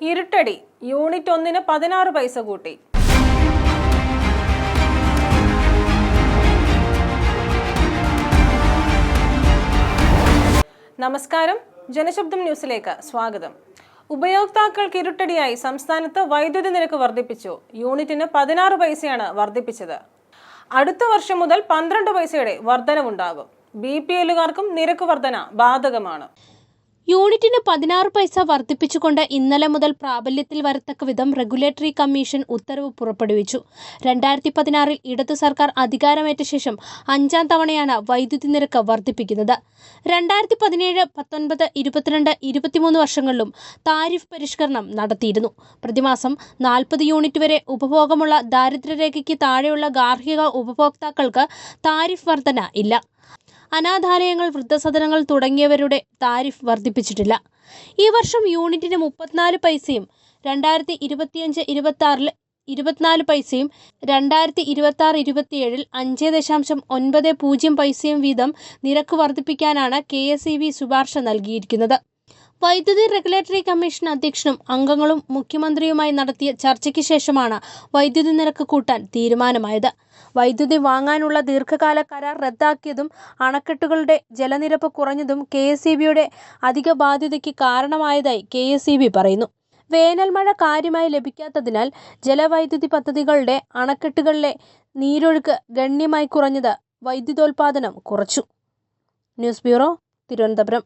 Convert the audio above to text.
ഇരുട്ടടി. Unit ഒന്നിന് പതിനാറ് പൈസ കൂട്ടി. നമസ്കാരം. ജനശബ്ദം ന്യൂസിലേക്ക് സ്വാഗതം. ഉപയോക്താക്കൾക്ക് ഇരുട്ടടിയായി സംസ്ഥാനത്ത് വൈദ്യുതി നിരക്ക് വർദ്ധിപ്പിച്ചു. യൂണിറ്റിന് പതിനാറ് പൈസയാണ് വർദ്ധിപ്പിച്ചത്. അടുത്ത വർഷം മുതൽ പന്ത്രണ്ട് പൈസയുടെ വർധനവുണ്ടാകും. ബി പി എല്ലുകാർക്കും നിരക്ക് വർധന ബാധകമാണ്. യൂണിറ്റിന് പതിനാറ് പൈസ വർദ്ധിപ്പിച്ചുകൊണ്ട് ഇന്നലെ മുതൽ പ്രാബല്യത്തിൽ വരത്തക്ക വിധം റെഗുലേറ്ററി കമ്മീഷൻ ഉത്തരവ് പുറപ്പെടുവിച്ചു. രണ്ടായിരത്തി പതിനാറിൽ ഇടതു സർക്കാർ അധികാരമേറ്റ ശേഷം അഞ്ചാം തവണയാണ് വൈദ്യുതി നിരക്ക് വർദ്ധിപ്പിക്കുന്നത്. രണ്ടായിരത്തി പതിനേഴ് പത്തൊൻപത് ഇരുപത്തിരണ്ട് ഇരുപത്തിമൂന്ന് വർഷങ്ങളിലും താരിഫ് പരിഷ്കരണം നടത്തിയിരുന്നു. പ്രതിമാസം നാൽപ്പത് യൂണിറ്റ് വരെ ഉപഭോഗമുള്ള ദാരിദ്ര്യരേഖയ്ക്ക് താഴെയുള്ള ഗാർഹിക ഉപഭോക്താക്കൾക്ക് താരിഫ് വർധന ഇല്ല. അനാഥാലയങ്ങൾ വൃദ്ധസദനങ്ങൾ തുടങ്ങിയവരുടെ താരിഫ് വർദ്ധിപ്പിച്ചിട്ടില്ല. ഈ വർഷം യൂണിറ്റിന് മുപ്പത്തിനാല് പൈസയും രണ്ടായിരത്തി ഇരുപത്തിയഞ്ച് ഇരുപത്തി ആറിൽ ഇരുപത്തിനാല് പൈസയും രണ്ടായിരത്തി ഇരുപത്തി ആറ് ഇരുപത്തിയേഴിൽ അഞ്ച് ദശാംശം ഒൻപത് പൂജ്യം പൈസയും വീതം നിരക്ക് വർദ്ധിപ്പിക്കാനാണ് കെ എസ് ഇ ബി ശുപാർശ നൽകിയിരിക്കുന്നത്. വൈദ്യുതി റെഗുലേറ്ററി കമ്മീഷൻ അധ്യക്ഷനും അംഗങ്ങളും മുഖ്യമന്ത്രിയുമായി നടത്തിയ ചർച്ചയ്ക്ക് ശേഷമാണ് വൈദ്യുതി നിരക്ക് കൂട്ടാൻ തീരുമാനമായത്. വൈദ്യുതി വാങ്ങാനുള്ള ദീർഘകാല കരാർ റദ്ദാക്കിയതും അണക്കെട്ടുകളുടെ ജലനിരപ്പ് കുറഞ്ഞതും കെ എസ് അധിക ബാധ്യതയ്ക്ക് കാരണമായതായി കെ പറയുന്നു. വേനൽ മഴ കാര്യമായി ലഭിക്കാത്തതിനാൽ ജലവൈദ്യുതി പദ്ധതികളുടെ അണക്കെട്ടുകളിലെ നീരൊഴുക്ക് ഗണ്യമായി കുറഞ്ഞത് വൈദ്യുതോൽപാദനം കുറച്ചു. News bureau Thiruvananthapuram.